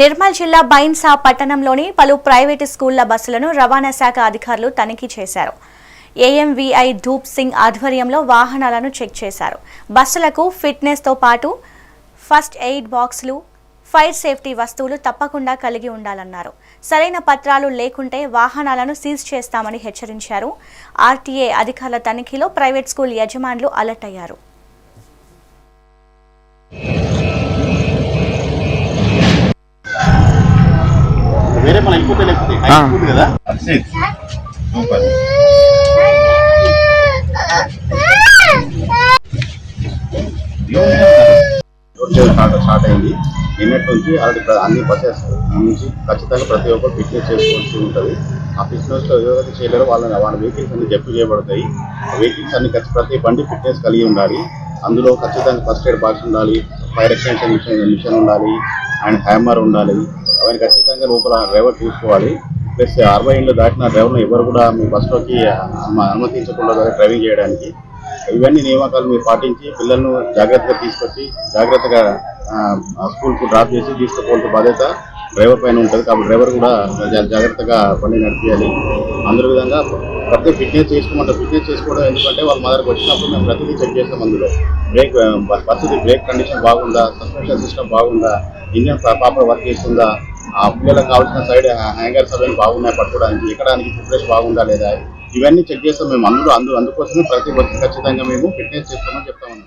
నిర్మల్ జిల్లా బైన్సా పట్టణంలోని పలు ప్రైవేటు స్కూళ్ళ బస్సులను రవాణా శాఖ అధికారులు తనిఖీ చేశారు. ఏఎంవీఐ ధూప్ సింగ్ ఆధ్వర్యంలో వాహనాలను చెక్ చేశారు. బస్సులకు ఫిట్నెస్తో పాటు ఫస్ట్ ఎయిడ్ బాక్సులు ఫైర్ సేఫ్టీ వస్తువులు తప్పకుండా కలిగి ఉండాలన్నారు. సరైన పత్రాలు లేకుంటే వాహనాలను సీజ్ చేస్తామని హెచ్చరించారు. ఆర్టీఏ అధికారుల తనిఖీలో ప్రైవేట్ స్కూల్ యజమానులు అలర్ట్ అయ్యారు. వేరే మన లేకపోతే కదా? సూపర్. స్టార్ట్ అయింది. నిన్నటి నుంచి ఆల్రెడీ అన్ని బస్సెస్ నుంచి ఖచ్చితంగా ప్రతి ఒక్కరు ఫిట్నెస్ చేసుకోవాల్సి ఉంటుంది. ఆ ఫిట్నెస్లో ఎవరైతే చేయలేరో వాళ్ళని వాళ్ళ వెహికల్స్ అన్ని జప్తు చేయబడతాయి. వెహికల్స్ అన్ని ప్రతి బండి ఫిట్నెస్ కలిగి ఉండాలి. అందులో ఖచ్చితంగా ఫస్ట్ ఎయిడ్ బాక్స్ ఉండాలి. ఫైర్ ఎక్స్టెన్షన్ మిషన్ మిషన్ ఉండాలి. అండ్ హ్యామర్ ఉండాలి. అవన్నీ ఖచ్చితంగా లోపల డ్రైవర్ చూసుకోవాలి. ప్లస్ అరవై ఏళ్ళు దాటిన డ్రైవర్ను ఎవరు కూడా మీ బస్సులోకి అనుమతించకుండా డ్రైవింగ్ చేయడానికి. ఇవన్నీ నియామకాలు మీరు పాటించి పిల్లలను జాగ్రత్తగా తీసుకొచ్చి జాగ్రత్తగా స్కూల్కు డ్రాప్ చేసి తీసుకుపోవాల్సిన బాధ్యత డ్రైవర్ పైన ఉంటుంది. కాబట్టి డ్రైవర్ కూడా జా- జాగ్రత్తగా పని నడిపించాలి అందరి విధంగా ప్రతి ఫిట్నెస్ చేసుకోమంటే ఫిట్నెస్ చేసుకోవడం ఎందుకంటే వాళ్ళ మదర్కి వచ్చినప్పుడు మేము ప్రతిదీ చెక్ చేస్తాం అందులో. బ్రేక్ పరిస్థితి బ్రేక్ కండిషన్ బాగుందా? సస్పెన్షన్ సిస్టమ్ బాగుందా? ఇంజన్ ప్రాపర్ వర్క్ చేస్తుందా? ఆ పిల్లలకు కావాల్సిన సైడ్ హ్యాంగర్స్ అవన్నీ బాగున్నాయి పట్టుకోవడానికి ఎక్కడానికి ఫిట్నెస్ బాగుందా లేదా ఇవన్నీ చెక్ చేస్తాం మేము అందరూ అందు అందుకోసమే ప్రతి బస్సు ఖచ్చితంగా మేము ఫిట్నెస్ చేస్తామని చెప్తామన్నాం